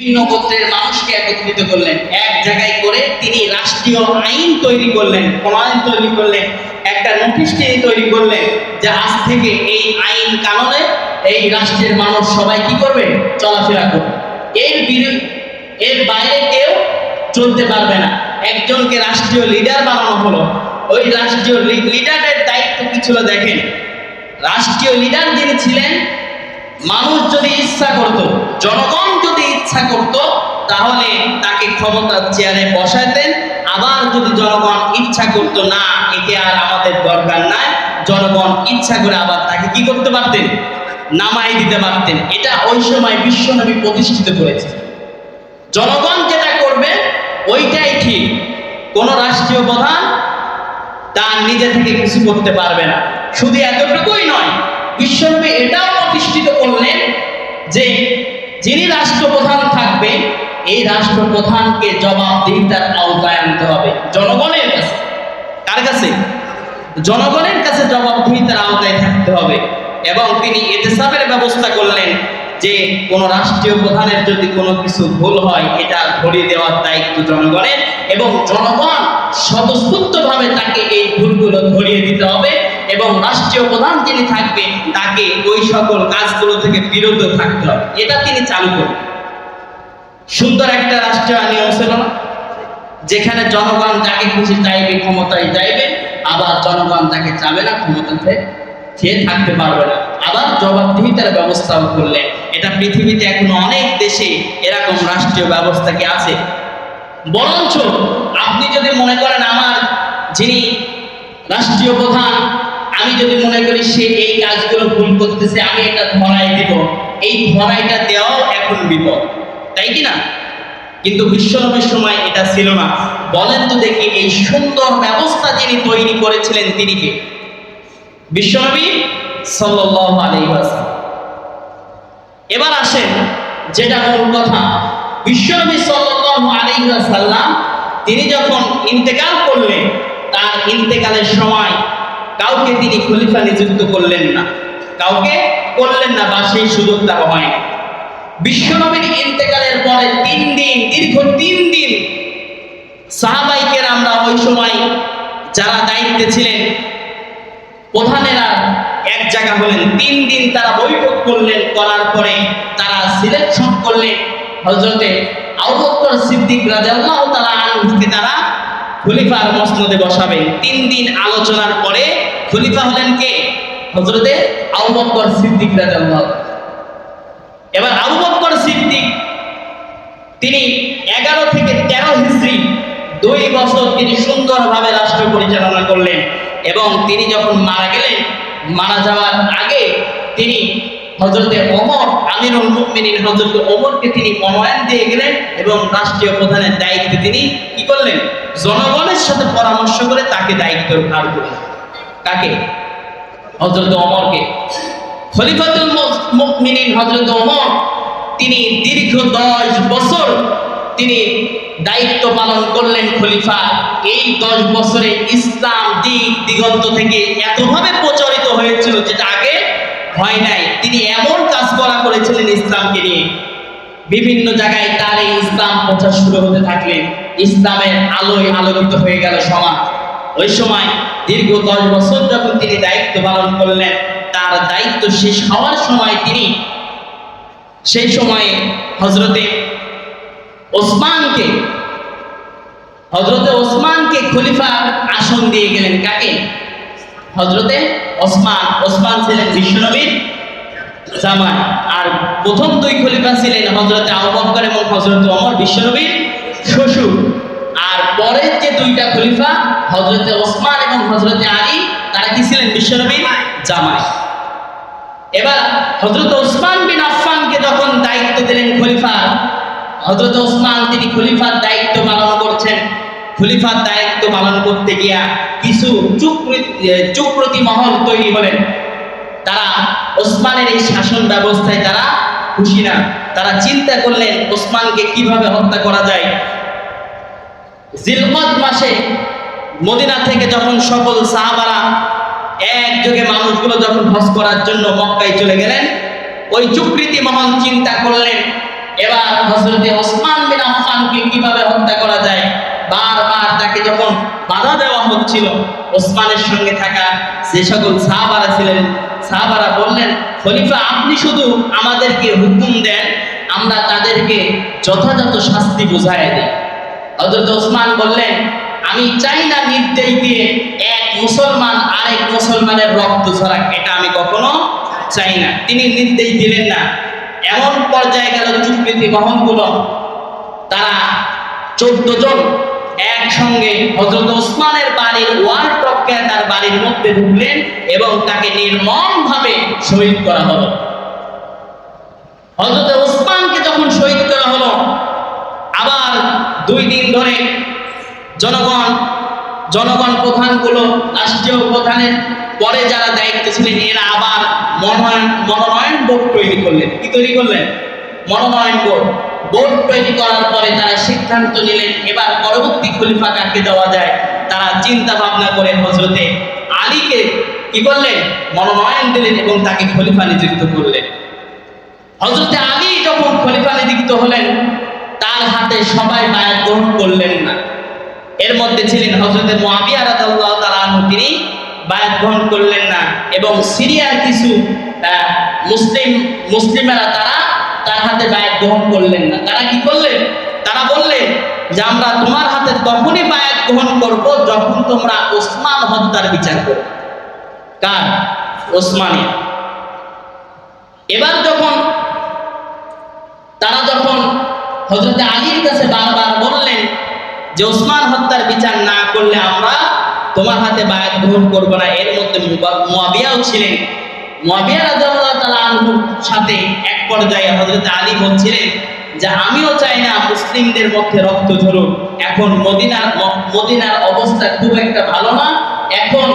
বিভিন্ন গোত্রের মানুষকে একত্রিত করলেন। এক জায়গায় করে তিনি রাষ্ট্রীয় আইন তৈরি করলেন, প্রণয়ন তৈরি করলেন, একটা নোটিশ তিনি তৈরি করলেন যে আজ থেকে এই আইন কারণে এই রাষ্ট্রের মানুষ সবাই কি করবে? চলাফেরা করবে। এর বিরুদ্ধে, এর বাইরে কেউ চলতে পারবে না। একজনকে রাষ্ট্রীয় লিডার বানানো হলো। ওই রাষ্ট্রীয় লিডারের দায়িত্ব কি ছিল দেখেন? রাষ্ট্রীয় লিডার যিনি ছিলেন, মানুষ যদি ইচ্ছা করত, জনগণ যদি ইচ্ছা করত, তাহলে তাকে ক্ষমতার চেয়ারে বসাতেন। আবার যদি জনগণ ইচ্ছা করত, না একে আর আমাদের দরকার নাই। জনগণ ইচ্ছা করে আবার তাকে কি করতে পারতেন? নামাই দিতে পারতেন। এটা ওই সময় বিশ্বনবী প্রতিষ্ঠিত করেছে। জনগণ যেটা করবে, ওইটাই ঠিক। কোন রাষ্ট্রীয় প্রধান তার নিজে থেকে কিছু করতে পারবে না। শুধু এতটুকুই নয় বিশ্বনবী এটাও প্রতিষ্ঠিত করলেন যে যিনি রাষ্ট্রপ্রধান থাকবে, এই রাষ্ট্রপ্রধানকে জবাবদিহিতার আওতায় আনতে হবে। জনগণের কাছে। কার কাছে? জনগণের কাছে জবাবদিহিতার আওতায় থাকতে হবে। এবং তিনি এতেসাবের ব্যবস্থা করলেন যে, কোন রাষ্ট্রীয় প্রধানের যদি কোনো কিছু ভুল হয়, এটা ধরিয়ে দেওয়ার দায়িত্ব জনগণের। এবং জনগণ স্বতঃস্ফূর্তভাবে তাকে এই ভুলগুলো ধরিয়ে দিতে হবে। এবং রাষ্ট্রীয় প্রধান যিনি থাকবে তাকে ওই সকল কাজগুলো থেকে বিরত থাকতে হবে। এটা তিনি চালু করবেন। সুন্দর একটা রাষ্ট্রীয় নিয়ম ছিল না যেখানে জনগণ যাকে খুশি চাইবে, ক্ষমতায় যাইবে, আবার জনগণ তাকে চাবে না, ক্ষমতাতে সে থাকতে পারবে না। আবার জবাবদিহিতার ব্যবস্থাও করলেন এটা পৃথিবীতে এখনও অনেক দেশে এরকম রাষ্ট্রীয় ব্যবস্থা কি আছে? বরঞ্চ আপনি যদি মনে করেন আমার যিনি রাষ্ট্রীয় প্রধান আমি যদি মনে করি সে এই কাজগুলো ভুল করতেছে, আমি এটা ধরাই দিব। এই ধরাইটা দেওয়াও এখন বিপদ। তাই কি না? কিন্তু বিশ্বনবীর সময় এটা ছিল না। বলেন তো দেখি, এই সুন্দর ব্যবস্থা যিনি তৈরি করেছিলেন তিনি কে? বিশ্বনবী ওয়াসাল্লাম। এবার আসেন, যেটা মূল কথা। বিশ্বনবী সাল্লাল্লাহু আলাইহি ওয়াসাল্লাম, তিনি যখন ইন্তেকাল করলেন, তার ইন্তেকালের সময় কাউকে তিনি খলিফা নিযুক্ত করলেন না। কাউকে করলেন না বা সেই সুযোগ তার হয়। বিশ্বনবীর ইন্তেকালের পরে তিন দিন, দীর্ঘ তিন দিন সাহাবাইকের আমরা ওই সময় যারা দায়িত্বে ছিলেন, প্রধানেরা এক জায়গা হলেন। তিন দিন তারা বৈঠক করলেন, করার পরে তারা সিলেকশন করলেন। হজরতে আবুবকর সিদ্দিক রাদিয়াল্লাহু তাআলা আনহুকে তারা খলিফার মসনদে বসাবেন তিন দিন আলোচনার পরে খলিফা হলেন কে? হজরতে আবুবকর সিদ্দিক রাদিয়াল্লাহু এবার আবু বকর সিদ্দিক, তিনি এগারো থেকে তেরো হিজড়ি, দুই বছর তিনি সুন্দরভাবে রাষ্ট্র পরিচালনা করলেন এবং তিনি যখন মারা গেলেন, মারা যাওয়ার আগে তিনি হজরতে ওমর, আমিরুল মুমিনিন হজরত ওমরকে তিনি মনোনয়ন দিয়ে গেলেন এবং রাষ্ট্রীয় প্রধানের দায়িত্বে তিনি কি করলেন? জনগণের সাথে পরামর্শ করে তাকে দায়িত্ব ভার করলেন। কাকে? হজরত ওমরকে। খলিফাতুল মুমিনিন হজরত অমর তিনি দীর্ঘ দশ বছর তিনি দায়িত্ব পালন করলেন খলিফা। এই দশ বছরে ইসলাম দিক দিগন্ত থেকে এতভাবে প্রচারিত হয়েছিল যেটা আগে হয় নাই। তিনি এমন কাজ করা করেছিলেন ইসলামকে নিয়ে। বিভিন্ন জায়গায় তার এই ইসলাম প্রচার শুরু হতে থাকলেন ইসলামের আলোয় আলোকিত হয়ে গেল সমাজ। ওই সময় দীর্ঘ দশ বছর যখন তিনি দায়িত্ব পালন করলেন, তার দায়িত্ব শেষ হওয়ার সময় তিনি সেই সময়ে হজরতে ওসমানকে হজরতে ওসমানকে খলিফার আসন দিয়ে গেলেন। কাকে? হজরতে ওসমান। ওসমান ছিলেন বিশ্বনবীর জামাই। আর প্রথম দুই খলিফা ছিলেন হজরতে আবু বকর এবং হজরত ওমর, বিশ্বনবীর শ্বশুর। আর পরের যে দুইটা খলিফা হজরতে ওসমান এবং হজরতে আলী, তারা কি ছিলেন? বিশ্বনবীর জামাই। এবার হজরত ওসমান বিন আফফানকে যখন দায়িত্ব দিলেন খলিফা হজরত ওসমান তিনি খলিফার দায়িত্ব পালন করছেন। খলিফার দায়িত্ব পালন করতে গিয়া কিছু চুক্রতি মহল তৈরি হলেন। তারা ওসমানের এই শাসন ব্যবস্থায় তারা খুশি না। তারা চিন্তা করলেন, ওসমানকে কীভাবে হত্যা করা যায়? জিলকদ মাসে মদিনা থেকে যখন সকল সাহাবারা একযোগে মানুষগুলো যখন হজ করার জন্য মক্কায় চলে গেলেন, ওই চুকৃতি মহান চিন্তা করলেন, এবার হজরতে ওসমান বিন আফফানকে কীভাবে হত্যা করা যায়? বারবার তাকে যখন বাধা দেওয়া হচ্ছিল, ওসমানের সঙ্গে থাকা যে সকল সাহাবারা ছিলেন, সাহাবারা বললেন, খলিফা, আপনি শুধু আমাদেরকে হুকুম দেন, আমরা তাদেরকে যথাযথ শাস্তি বুঝাই দিই। হজরত ওসমান বললেন আমি চাই না নির্দেশ দিয়ে এক মুসলমান আরেক মুসলমানের রক্ত ছড়াক এটা আমি কখনো চাই না। তিনি নির্দেশ দিলেন না। এমন পর্যায়ে গেল চুক্তি বহনগুলো। তারা চোদ্দ জন একসঙ্গে হজরত ওসমানের বাড়ির ওয়াল টপকে তার বাড়ির মধ্যে ঢুকলেন এবং তাকে নির্মমভাবে শহীদ করা হলো। হজরত ওসমানকে যখন শহীদ করা হলো আবার দুই দিন ধরে জনগণ জনগণ প্রধানগুলো রাষ্ট্রীয় প্রধানের পরে যারা দায়িত্বে ছিলেন, এরা আবার মনোনয়ন মনোনয়ন বোর্ড তৈরি করলেন। কি তৈরি করলেন? মনোনয়ন বোর্ড। বোর্ড তৈরি করার পরে তারা সিদ্ধান্ত নিলেন, এবার পরবর্তী খলিফা কাকে দেওয়া যায়? তারা চিন্তা ভাবনা করে হজরতে আলীকে কি করলেন? মনোনয়ন দিলেন এবং তাকে খলিফা নিযুক্ত করলেন। হজরতে আলী যখন খলিফা নিযুক্ত হলেন, তার হাতে সবাই বায়াত গ্রহণ করলেন না। এর মধ্যে ছিলেন হজরতে রাদিয়াল্লাহু তাআলা তিনি বায়াত গ্রহণ করলেন না। এবং সিরিয়ার কিছু মুসলিম, মুসলিমেরা তারা তার হাতে বায়াত গ্রহণ করলেন না। তারা কি করলেন? তারা বললেন যে, আমরা তোমার হাতে তখনই বায়াত গ্রহণ করব যখন তোমরা ওসমান হত্যার বিচার করো কার? ওসমানিয়া এবার যখন, তারা যখন হজরত আলীর কাছে বারবার বললেন যে ওসমান হত্যার বিচার না করলে আমরা তোমার হাতে বায়াত গ্রহণ করব না। এর মধ্যে মুয়াবিয়াও ছিলেন। মুয়াবিয়া রাদিয়াল্লাহু তাআলা আনহুর সাথে এক পর্যায়ে হযরত আলী বলছিলেন যে, আমিও চাই না মুসলিমদের মধ্যে রক্ত ঝরুক। এখন মদিনার মদিনার অবস্থা খুব একটা ভালো না। এখন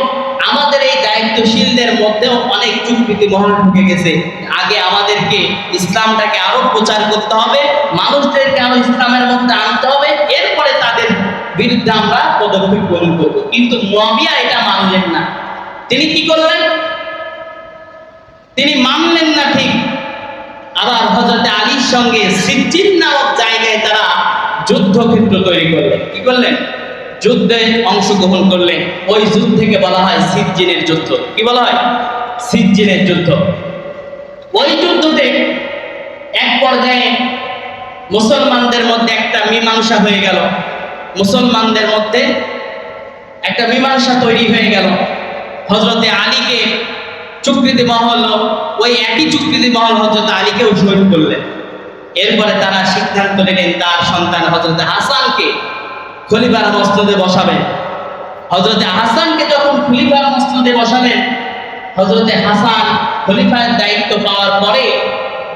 আমাদের এই দায়িত্বশীলদের মধ্যেও অনেক চুক্তি মহল ঢুকে গেছে। আগে আমাদেরকে ইসলামটাকে আরও প্রচার করতে হবে। মানুষদেরকে আরও ইসলামের মধ্যে আনতে হবে। এরপরে বিরুদ্ধে আমরা পদক্ষেপ গ্রহণ করব। কিন্তু মুয়াবিয়া এটা মানলেন না। তিনি কি করলেন? তিনি মানলেন না ঠিক। আবার হজরত আলীর সঙ্গে সিজ্জিন নামক জায়গায় তারা যুদ্ধক্ষেত্র তৈরি করলেন। কি করলেন? যুদ্ধে অংশগ্রহণ করলেন। ওই যুদ্ধকে বলা হয় সিজ্জিনের যুদ্ধ। কি বলা হয়? সিজ্জিনের যুদ্ধ। ওই যুদ্ধতে এক পর্যায়ে মুসলমানদের মধ্যে একটা মীমাংসা হয়ে গেল। মুসলমানদের মধ্যে একটা মীমাংসা তৈরি হয়ে গেল। হজরতে আলীকে চুক্তিতে মহল ওই একই চুক্তিতে মহল হজরত আলীকেও শহীদ করলেন। এরপরে তারা সিদ্ধান্ত নিলেন, তার সন্তান হজরত হাসানকে খলিফার মসনদে বসাবেন। হজরতে হাসানকে যখন খলিফার মসনদে বসাবেন হজরতে হাসান খলিফার দায়িত্ব পাওয়ার পরে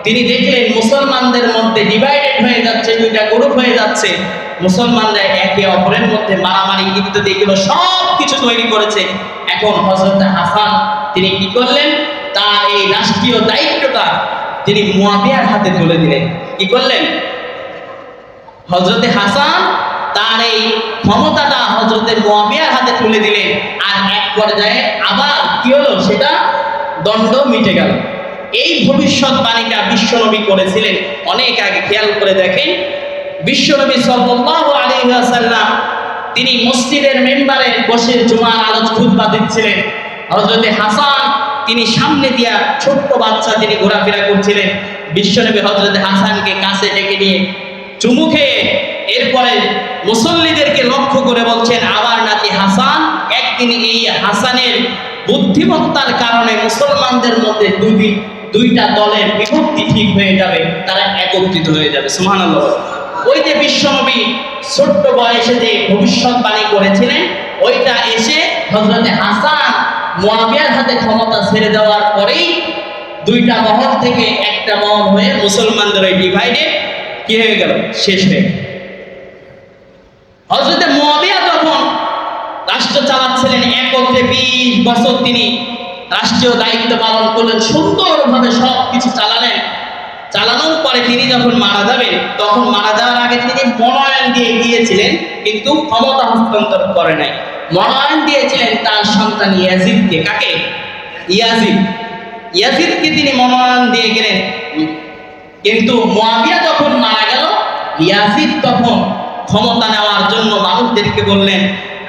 তিনি দেখলেন মুসলমানদের মধ্যে ডিভাইডেড হয়ে যাচ্ছে, দুইটা গ্রুপ হয়ে যাচ্ছে। মুসলমানরা একে অপরের মধ্যে মারামারি, ইত্যাদি এগুলো সব কিছু তৈরি করেছে। এখন হজরত হাসান তিনি কি করলেন? তার এই রাষ্ট্রীয় দায়িত্বটা তিনি মুয়াবিয়ার হাতে তুলে দিলেন। কি করলেন? হজরতে হাসান তার এই ক্ষমতাটা হজরতে মুয়াবিয়ার হাতে তুলে দিলেন। আর এক পর্যায়ে আবার কি হলো? সেটা দণ্ড মিটে গেল। এই ভবিষ্যৎবাণীটা বিশ্বনবী করেছিলেন। অনেক আগে খেয়াল করে দেখেন, বিশ্বনবী সাল্লাল্লাহু আলাইহি ওয়াসাল্লাম তিনি মসজিদের মেম্বারে বসে জুমার আলোচ খুতবা দিচ্ছিলেন। হযরতে হাসান তিনি সামনে দিয়া ছোট্ট বাচ্চা তিনি ঘোরাফেরা করছিলেন। বিশ্বনবী হযরতে হাসানকে কাছে ডেকে নিয়ে, চুমু খেয়ে এরপরে মুসল্লিদেরকে লক্ষ্য করে বলছেন, আমার নাতি হাসান, একদিন এই হাসানের বুদ্ধিমত্তার কারণে মুসলমানদের মধ্যে দুই দুইটা দলের বিভক্তি ঠিক হয়ে যাবে, তারা একত্রিত হয়ে যাবে। সুবহানাল্লাহ। ওই যে বিশ্বনবী ছোট্ট বয়সে যে ভবিষ্যৎবাণী করেছিলেন, ওইটা এসে হজরতে হাসান মুয়াবিয়ার হাতে ক্ষমতা ছেড়ে দেওয়ার পরেই দুইটা মহল থেকে একটা মহল হয়ে মুসলমানদের ওই ডিভাইডে কি হয়ে গেল? শেষ হয়ে গেল। হজরতে মুয়াবিয়া যখন রাষ্ট্র চালাচ্ছিলেন একত্রে বিশ বছর তিনি রাষ্ট্রীয় দায়িত্ব পালন করলেন, সুন্দরভাবে সব কিছু চালালেন। চালানোর পরে তিনি যখন মারা যাবেন, তখন মারা যাওয়ার আগে তিনি মনোনয়ন দিয়ে গিয়েছিলেন, কিন্তু ক্ষমতা হস্তান্তর করে নাই। মনোনয়ন দিয়েছিলেন তার সন্তান ইয়াজিদকে। কাকে? ইয়াজিদ। ইয়াজিদকে তিনি মনোনয়ন দিয়ে গেলেন। কিন্তু মুয়াবিয়া যখন মারা গেল, ইয়াজিদ তখন ক্ষমতা নেওয়ার জন্য মানুষদেরকে বললেন,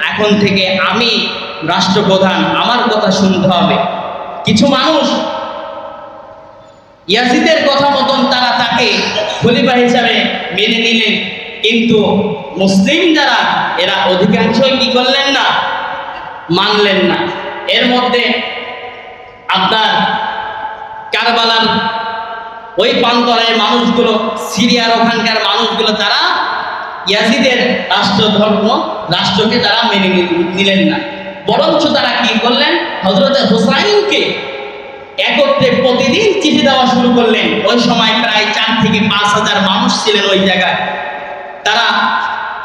এখন থেকে আমি রাষ্ট্রপ্রধান, আমার কথা শুনতে হবে। কিছু মানুষ ইয়াজিদের কথা মতন তারা তাকে খলিফা হিসাবে মেনে নিলেন, কিন্তু মুসলিম যারা, এরা অধিকাংশই কি করলেন না? মানলেন না। এর মধ্যে আপনার কারবালার ওই প্রান্তরের মানুষগুলো, সিরিয়ার ওখানকার মানুষগুলো, তারা ইয়াজিদের রাষ্ট্র ধর্ম রাষ্ট্রকে তারা মেনে নিলেন না। বরঞ্চ তারা কি করলেন? হজরত হোসাইনকে একত্রে প্রতিদিন চিঠি দেওয়া শুরু করলেন। ওই সময় প্রায় চার থেকে পাঁচ হাজার মানুষ ছিলেন ওই জায়গায়। তারা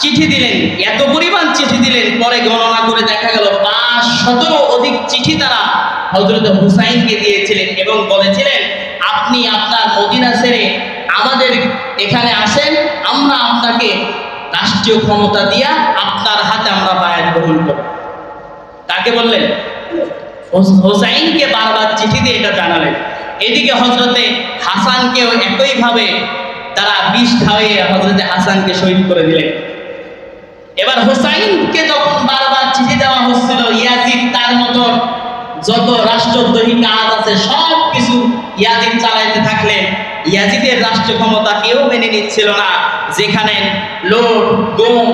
চিঠি দিলেন, এত পরিমাণ চিঠি দিলেন, পরে গণনা করে দেখা গেল পাঁচ শতেরও অধিক চিঠি তারা হজরত হুসাইনকে দিয়েছিলেন এবং বলেছিলেন, আপনি আপনার মদিনা ছেড়ে আমাদের এখানে আসেন, আমরা আপনাকে রাষ্ট্রীয় ক্ষমতা দিয়া আপনার হাতে আমরা বায়াত গ্রহণ করব। তাকে বললেন হোসাইনকে বারবার চিঠি দিয়ে এটা জানালেন। এদিকে হজরতে হাসানকেও একইভাবে তারা বিষ খাওয়িয়ে হজরতে হাসানকে শহীদ করে দিলেন। এবার হোসাইনকে যখন বারবার চিঠি দেওয়া হচ্ছিল, ইয়াজিদ তার মতন যত রাষ্ট্রদ্রোহী কাজ আছে, সব কিছু ইয়াজিদ চালাইতে থাকলে ইয়াজিদের রাষ্ট্র ক্ষমতা কেউ মেনে নিচ্ছিল না। যেখানে লোট, গোম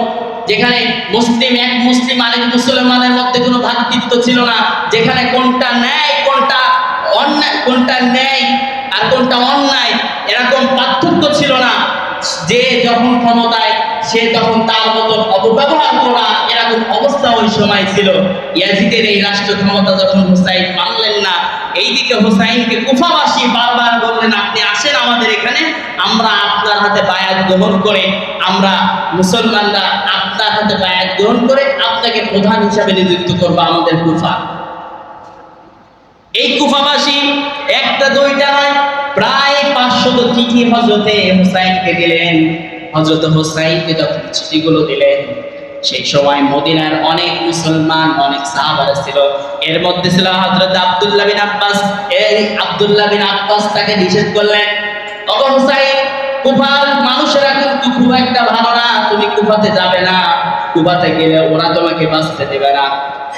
যেখানে মুসলিম এক মুসলিম আরেক মুসলমানের মধ্যে কোনো ভাতৃত্ব ছিল না, যেখানে কোনটা ন্যায়, কোনটা অন্যায়, কোনটা ন্যায় আর কোনটা অন্যায় এরকম পার্থক্য ছিল না। যে যখন ক্ষমতায়, সে তখন তার মতন অপব্যবহার করা এরকম অবস্থা ওই সময় ছিল। ইয়াজিদের এই রাষ্ট্র ক্ষমতা যখন হুসাইন মানলেন না, এইদিকে হুসাইনকে কুফাবাসী বারবার বললেন, আপনি আসেন আমাদের এখানে, আমরা আপনার হাতে বায়াত গ্রহণ করে আমরা মুসলমানরা আপনার হাতে বায়াত গ্রহণ করে আপনাকে প্রধান হিসাবে নিযুক্ত করব আমাদের কুফা। এই কুফাবাসী একটা দুইটা নয় প্রায় পাঁচশত চিঠি হজরতে হুসাইনকে দিলেন। হজরত হুসাইনকে যখন চিঠিগুলো দিলেন, সেই সময় মদিনার অনেক মুসলমান, অনেক সাহাবারা ছিল। এর মধ্যে ছিল হজরত আব্দুল্লাহ বিন আব্বাস। এই আব্দুল্লাহ বিন আব্বাস তাকে নিষেধ করলেন। তখন হুসাইন কুফার মানুষেরা কিন্তু খুব একটা ভালো না তুমি কুফাতে যাবে না। কুফাতে গেলে ওরা তোমাকে বাঁচতে দেবে না।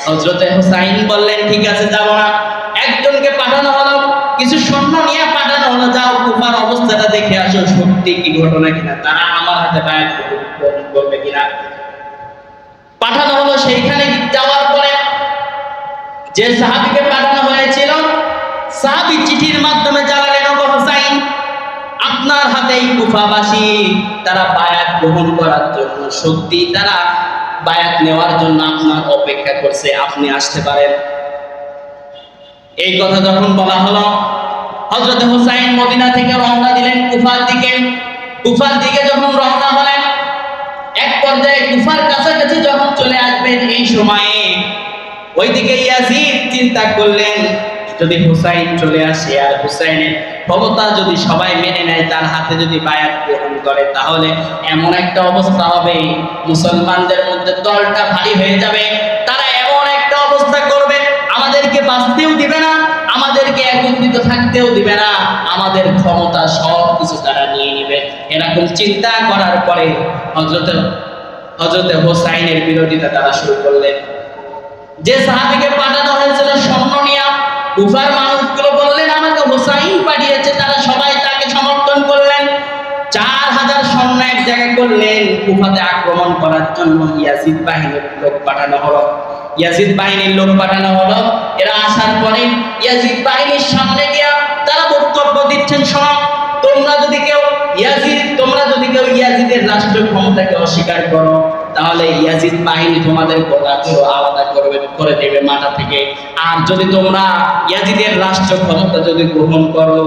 হজরতে হুসাইন বললেন, ঠিক আছে যাব না। একজনকে পাঠানো হলো, কিছু সৈন্য নিয়ে পাঠানো হলো। যাও, কুফার অবস্থাটা দেখে আসো, সত্যি কি ঘটনা কিনা? তারা আমার হাতে বায়াত করবে কিনা? পাঠানো হলো, সেইখানে যাওয়ার পরে যে সাহাবিকে পাঠানো হয়েছিল, সাহাবি চিঠির মাধ্যমে হোসাইন আপনার হাতে এই কুফাবাসী তারা বায়াত গ্রহণ করার জন্য, সত্যি তারা বায়াত নেওয়ার জন্য আপনার অপেক্ষা করছে, আপনি আসতে পারেন। এই কথা যখন বলা হলো হজরত হুসাইন মদিনা থেকে রওনা দিলেন কুফার দিকে। কুফার দিকে যখন রওনা হলেন, এক পর্যায়ে কুফার কাছাকাছি যখন চলে আসবেন, এই সময়ে ওইদিকে ইয়াজিদ চিন্তা করলেন, যদি হুসাইন চলে আসে, আর হুসাইনের ক্ষমতা যদি সবাই মেনে নেয়, তার হাতে যদি বায়াত গ্রহণ করে, তাহলে এমন একটা অবস্থা হবে, মুসলমানদের মধ্যে দলটা ভারী হয়ে যাবে। তারা এমন একটা অবস্থা করবে, আমাদেরকে বাঁচতেও দিবে না, আমাদেরকে একত্রিত থাকতেও দিবে না, আমাদের ক্ষমতা সব কিছু তারা নিয়ে নিবে। এরকম চিন্তা করার পরে হজরত হজরতে হোসাইনের বিরোধিতা তারা শুরু করলেন। যে সাহাবিকে পাঠানো হয়েছিল স্বর্ণ নিয়া কুফার মানুষগুলো বললেন, আমাকে হোসাইন পাঠিয়েছে করলেন কুফাতে আক্রমণ করার জন্য ইয়াজিদ বাহিনীর লোক পাঠানো হলো। ইয়াজিদ বাহিনীর লোক পাঠানো হলো। এরা আসার পরে ইয়াজিদ বাহিনীর সামনে গিয়া তারা বক্তব্য দিচ্ছেন, শোনো, তোমরা যদি কেউ ইয়াজিদ, তোমরা যদি কেউ ইয়াজিদের রাষ্ট্র ক্ষমতাকে অস্বীকার করো, তাহলে ইয়াজিদ বাহিনী তোমাদের গোলাগুলো আলাদা করবে, করে দেবে মাথা থেকে। আর যদি তোমরা ইয়াজিদের রাষ্ট্র ক্ষমতা যদি গ্রহণ করো,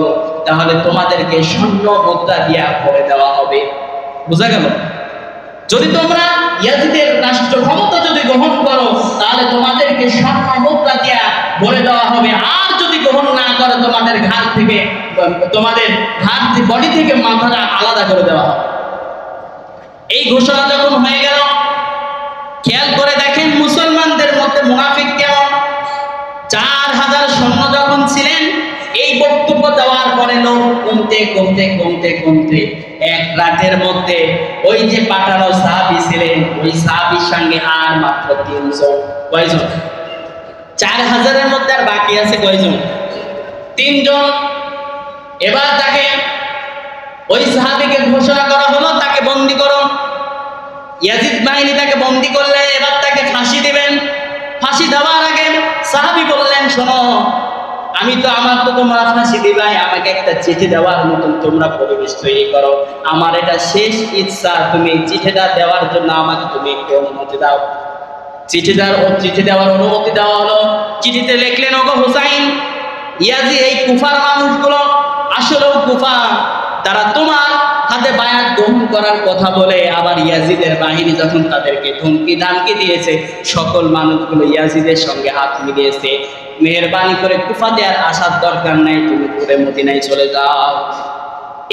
তাহলে তোমাদেরকে স্বর্ণ মুদ্রা দিয়া করে দেওয়া হবে। বোঝা গেল? যদি তোমরা ইয়াজিদের রাষ্ট্র ক্ষমতা যদি গ্রহণ করো, তাহলে তোমাদেরকে স্বর্ণ মুদ্রা দিয়া ভরে দেওয়া হবে, আর যদি গ্রহণ না করো, তোমাদের ঘাট থেকে, তোমাদের ঘাট বডি থেকে মাথাটা আলাদা করে দেওয়া হবে। এই ঘোষণা যখন হয়ে গেল, খেয়াল করে দেখেন মুসলমানদের মধ্যে মুনাফিক কেমন? চার হাজার সৈন্য যখন ছিলেন, এই বক্তব্য দেওয়ার পরে লোক কমতে কমতে কমতে কমতে এক রাতের মধ্যে ওই যে পাঠানো সাহাবি ছিলেন, ওই সাহাবির সঙ্গে আর মাত্র তিনজন। কয়জন? চার হাজারের মধ্যে আর বাকি আছে কয়জন? তিনজন। এবার তাকে ওই সাহাবিকে ঘোষণা করা হলো, তাকে বন্দি করো। ইয়াজিদ বাহিনী তাকে বন্দি করলে, এবার তাকে ফাঁসি দিবেন। ফাঁসি দেওয়ার আগে সাহাবি বললেন, শোনো আমি তো আমার তো তোমরা ফাঁসি দিবাই আমাকে একটা চিঠি দেওয়ার মতন তোমরা পরিবেশ তৈরি করো। আমার এটা শেষ ইচ্ছা, তুমি চিঠিটা দেওয়ার জন্য আমাকে তুমি একটু অনুমতি দাও। চিঠি দেওয়ার ও চিঠি দেওয়ার অনুমতি দেওয়া হলো, চিঠিতে লিখলেন, ওগো হুসাইন, ইয়াজি এই কুফার মানুষগুলো আসলেও কুফা, তারা তোমার হাতে বায়াত গ্রহণ করার কথা বলে, আবার ইয়াজিদের বাহিনী যখন তাদেরকে ধমকি ধামকি দিয়েছে, সকল মানুষগুলো ইয়াজিদের সঙ্গে হাত মিলিয়েছে। মেহরবানি করে কুফাতে আর আসার দরকার নাই, তুমি ঘুরে মদিনায় চলে যাও।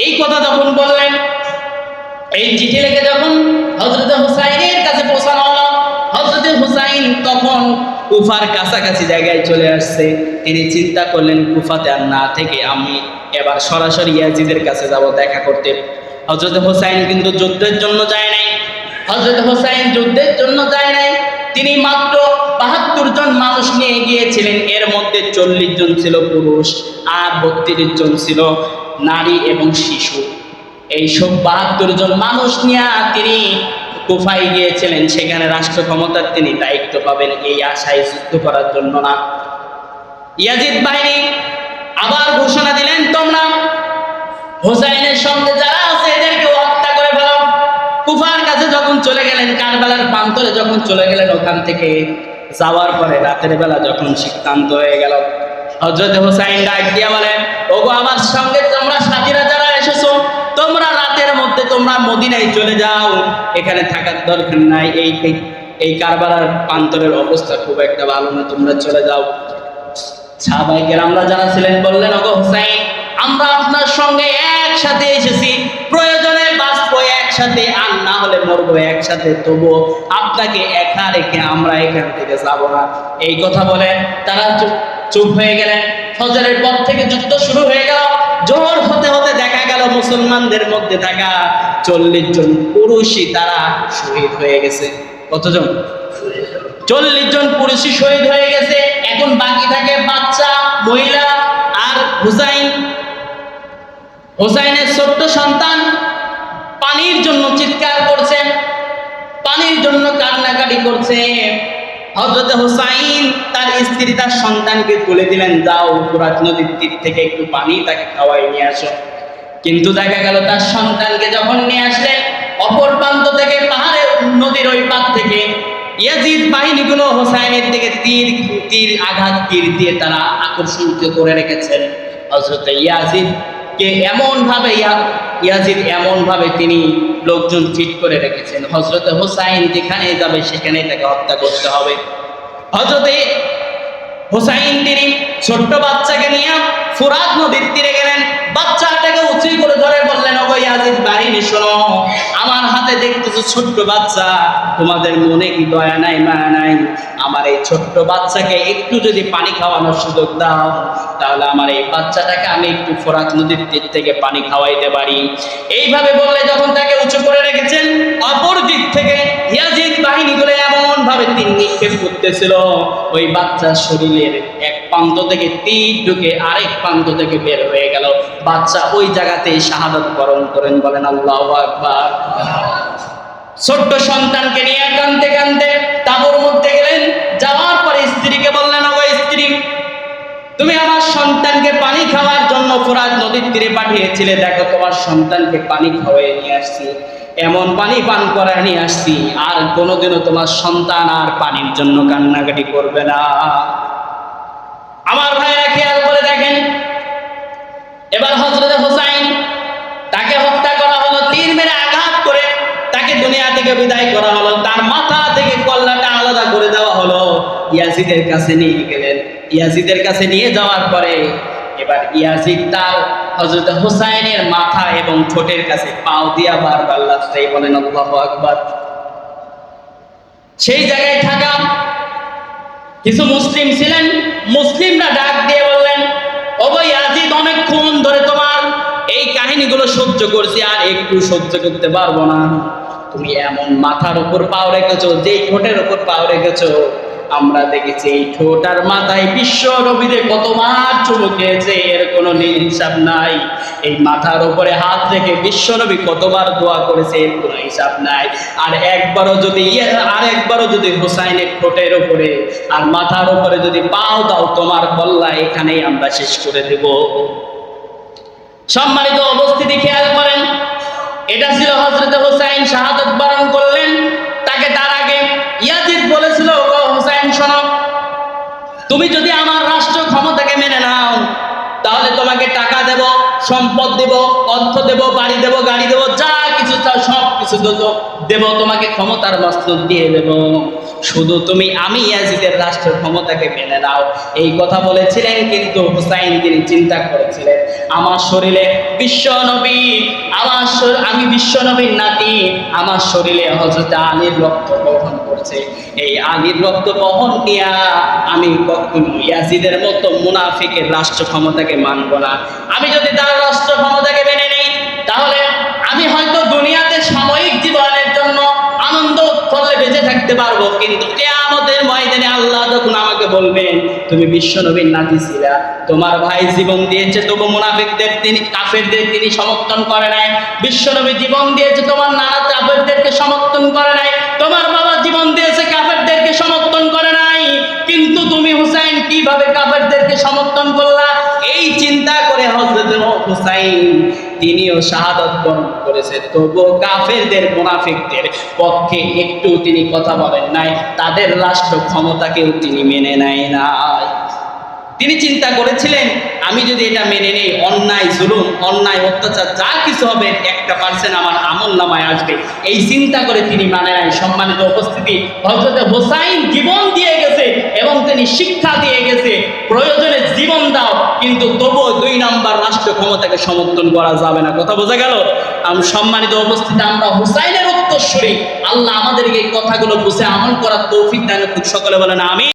এই কথা যখন বললেন, এই চিঠি লিখে যখন হজরত হুসাইনের কাছে পৌঁছানো হলো হজরত হুসাইন তখন কুফার কাছাকাছি জায়গায় চলে আসছে। তিনি চিন্তা করলেন, কুফাতে আর না থেকে আমি এবার সরাসরি ইয়াজিদের কাছে যাব দেখা করতে। হজরত হুসাইন কিন্তু যুদ্ধের জন্য যায় নাই। হজরত হুসাইন যুদ্ধের জন্য যায় নাই। তিনি মাত্র বাহাত্তর জন মানুষ নিয়ে গিয়েছিলেন। এর মধ্যে চল্লিশ জন ছিল পুরুষ আর বত্রিশ জন ছিল নারী এবং শিশু। এইসব বাহাত্তর জন মানুষ নিয়ে তিনি কুফায় গিয়েছিলেন। সেখানে রাষ্ট্র ক্ষমতার তিনি দায়িত্ব পাবেন। এই আশায় যুদ্ধ করার জন্য না। ইয়াজিদ বাহিনী আবার ঘোষণা দিলেন, তোমরা হোসাইনের সঙ্গে যারা আছে, এদেরকে হত্যা করে ফেলো। কুফার কাছে যখন চলে গেলেন, কারবালার প্রান্তরে যখন চলে গেলেন, ওখান থেকে যাওয়ার পরে রাতের বেলা যখন সিদ্ধান্ত হয়ে গেল হজরত হোসাইন ডাক দিয়া বলেন, ওগো, আমার সঙ্গে তোমরা সাথীরা যারা এসেছ, তোমরা রাতের মধ্যে তোমরা মদিনায় চলে যাও। এখানে থাকার দরকার নাই, এই, এই- কারবালার প্রান্তরের অবস্থা খুব একটা ভালো না, তোমরা চলে যাও। সাহাবাইকের আমরা যারা ছিলেন বললেন, ওগো, হুসাইন, আমরা আপনার সঙ্গে একসাথে এসেছি। প্রয়োজনে একসাথে আর না হলে মরবো একসাথে তবু আপনাকে একা রেখে আমরা এখান থেকে যাব না। এই কথা বলে তারা চুপ হয়ে গেলেন। ফজরের পর থেকে যুদ্ধ শুরু হয়ে গেল। জোর হতে হতে দেখা গেল মুসলমানদের মধ্যে থাকা চল্লিশ জন পুরুষই তারা শহীদ হয়ে গেছে। কতজন? চল্লিশ জন পুরুষই শহীদ হয়ে গেছে। এখন বাকি থাকে বাচ্চা, মহিলা আর হুসাইন। হুসাইনের ছোট্ট সন্তান পানির জন্য চিৎকার করছে, পানির জন্য কান্নাকাটি করছে। হজরত হুসাইন তার স্ত্রী, তার সন্তানকে তুলে দিলেন, যাও ফুরাত নদীর তীর থেকে একটু পানি তাকে খাওয়াই নিয়ে আসো। কিন্তু দেখা গেল তার সন্তানকে যখন নিয়ে আসলেন অপর প্রান্ত থেকে পাহাড়ের নদীর ওই পার থেকে ইয়াজিদ বাহিনীগুলো হোসাইনের দিকে তীর তীর আঘাত, তীর দিয়ে তারা আকর্ষিত করে রেখেছেন। হজরত ইয়াজিদ কে এমনভাবে ইয়াজিদ এমনভাবে তিনি লোকজন ঠিক করে রেখেছেন। হজরত হোসাইন যেখানে যাবে সেখানে তাকে হত্যা করতে হবে। হজরতে হোসাইন তিনি ছোট্ট বাচ্চাকে নিয়ে ফুরাত নদীর তীরে গেলেন। বাচ্চাটাকে উঁচু করে ধরে বললেন, ওগো ইয়াজিদ বাহিনী শোনো আমার হাতে দেখতেছো ছোট্ট বাচ্চা। তোমাদের মনে কি দয়া নাই, মায়া নাই? আমার এই ছোট্ট বাচ্চাকে একটু যদি পানি খাওয়ানোর সুযোগ দাও, তাহলে আমার এই বাচ্চাটাকে আমি একটু ফোরাত নদীর তীর থেকে পানি খাওয়াইতে পারি। এইভাবে বললে যখন তাকে উঁচু করে রেখেছেন, অপর দিক থেকে ইয়াজিদ বাহিনীগুলো এমন ভাবে তীর নিক্ষেপ করতেছিল। ওই বাচ্চার শরীরের এক প্রান্ত থেকে তীর ঢুকে আরেক প্রান্ত থেকে বের হয়ে বাচ্চা ওই জায়গাতেই শাহাদত বরণ করেন, বলেন আল্লাহ আকবার। ছোট্ট সন্তানকে নিয়ে কানতে কানতে তাবুর মধ্যে গেলেন, যাওয়ার পরে স্ত্রীকে বললেন ও স্ত্রী, তুমি আমার সন্তানকে পানি খাওয়ার জন্য ফোরাত নদীর তীরে পাঠিয়েছিলে। দেখো, তোমার সন্তানকে পানি খাওয়াই নিয়ে আসছি, এমন পানি পান করে নিয়ে আসছি, আর কোনোদিনও তোমার সন্তান আর পানির জন্য কান্নাকাটি করবে না। আমার ভাইরা খেয়াল করে দেখেন এবার হজরত হোসাইন তাকে হত্যা করা হলো, তীর মেরে আঘাত করে তাকে দুনিয়া থেকে বিদায় করা হলো, তার মাথা থেকে কল্লাটা আলাদা করে দেওয়া হলো। ইয়াজিদের কাছে নিয়ে গেলেন। ইয়াজিদের কাছে নিয়ে যাওয়ার পরে এবার ইয়াজিদ তার হজরত হোসাইনের মাথা এবং ঠোঁটের কাছে পাও দিয়া বারবার লাস্টাই বলেন, আল্লাহ আকবার। সেই জায়গায় থাকা কিছু মুসলিম ছিলেন, মুসলিমরা ডাক দিয়ে বললেন, ওগো অনেকক্ষণ ধরে তোমার এই কাহিনীগুলো সহ্য করছি আর একটু সহ্য করতে পারব না। তুমি এমন মাথার উপর পাও রেখেছো, যেই ঠোঁটের উপর পাও রেখেছো। আমরা দেখেছি এই ঠোঁট আর মাথায় বিশ্ব নবীদের কতবার চুমু খেয়েছে, এর কোনো হিসাব নাই। এই মাথার উপরে হাত রেখে বিশ্ব নবী কতবার দোয়া করেছে, এর কোনো হিসাব নাই। আর একবারও যদি ইয়ে আর একবারও যদি হোসাইনের ঠোঁটের উপরে, আর মাথার উপরে যদি পাও দাও তোমার কল্লা এখানেই আমরা শেষ করে দেব। সম্মানিত উপস্থিতি খেয়াল করেন, এটা ছিল হজরত হোসাইন শাহাদত বরণ করলেন, তাকে তার আগে ইয়াজিদ বলেছিল "ও হোসাইন, শোনো, তুমি যদি আমার রাষ্ট্র ক্ষমতাকে মেনে নাও, তাহলে তোমাকে টাকা দেব, সম্পদ দেব, অর্থ দেব, বাড়ি দেব, গাড়ি দেব, যা কিছু চাও সব কিছু দেব, তোমাকে ক্ষমতার বাস্তব দিয়ে দেব। শুধু তুমি, আমি ইয়াজিদের রাষ্ট্র ক্ষমতাকে মেনে নাও। এই কথা বলেছিলেন কিন্তু হুসাইন তিনি চিন্তা করেছিলেন, আমার শরীরে বিশ্ব নবী, আমার আমি বিশ্ব নবীর নাতি, আমার শরীরে হজরত আলীর রক্ত বহন করছে। এই আলীর রক্ত বহন দিয়া আমি কখনো ইয়াজিদের মতো মুনাফিকের রাষ্ট্র ক্ষমতাকে মানব না। আমি যদি তার রাষ্ট্র ক্ষমতাকে মেনে নেই, তাহলে আমি হয়তো দুনিয়াতে থাকতে পারব, কিন্তু কেয়ামতের ময়দানে আল্লাহ যখন আমাকে বলবেন, তুমি বিশ্ব নবীর নাতি ছিলা, তোমার ভাই জীবন দিয়েছে, তবু মুনাফিকদের তিনি, কাফেরদের তিনি সমর্থন করে নাই, বিশ্ব নবী জীবন দিয়েছে, তোমার নানা কাফেরদেরকে সমর্থন করে নাই, তোমার বাবা জীবন দিয়েছে, কাফেরদেরকে সমর্থন করে নাই, কিন্তু তুমি হুসাইন কীভাবে কাফেরদেরকে হুসাইন তিনিও শাহাদত বরণ করেছেন। তবুও কাফেরদের, মুনাফিকদের পক্ষে একটু তিনি কথা বলেন নাই। তাদের রাষ্ট্র ক্ষমতাকেও তিনি মেনে নেয় নাই। তিনি চিন্তা করেছিলেন, আমি যদি এটা মেনে নেই, অন্যায়, জুলুম, অন্যায়, অত্যাচার, যা কিছু হবে, একটা পার্সেন্ট আমার আমল নামায় আসবে। এই চিন্তা করে তিনি মানে নাই, সম্মানিত উপস্থিতি হজরত হোসাইন জীবন দিয়ে গেছে এবং তিনি শিক্ষা দিয়ে গেছে, প্রয়োজনে জীবন দাও, কিন্তু তবুও দুই নাম্বার রাষ্ট্র ক্ষমতাকে সমর্থন করা যাবে না। কথা বোঝা গেল? সম্মানিত উপস্থিতি, আমরা হুসাইনের উত্তরস্বরী আল্লাহ আমাদেরকে এই কথাগুলো বুঝে আমল করার তৌফিক দান করুক। সকলে বলেন আমি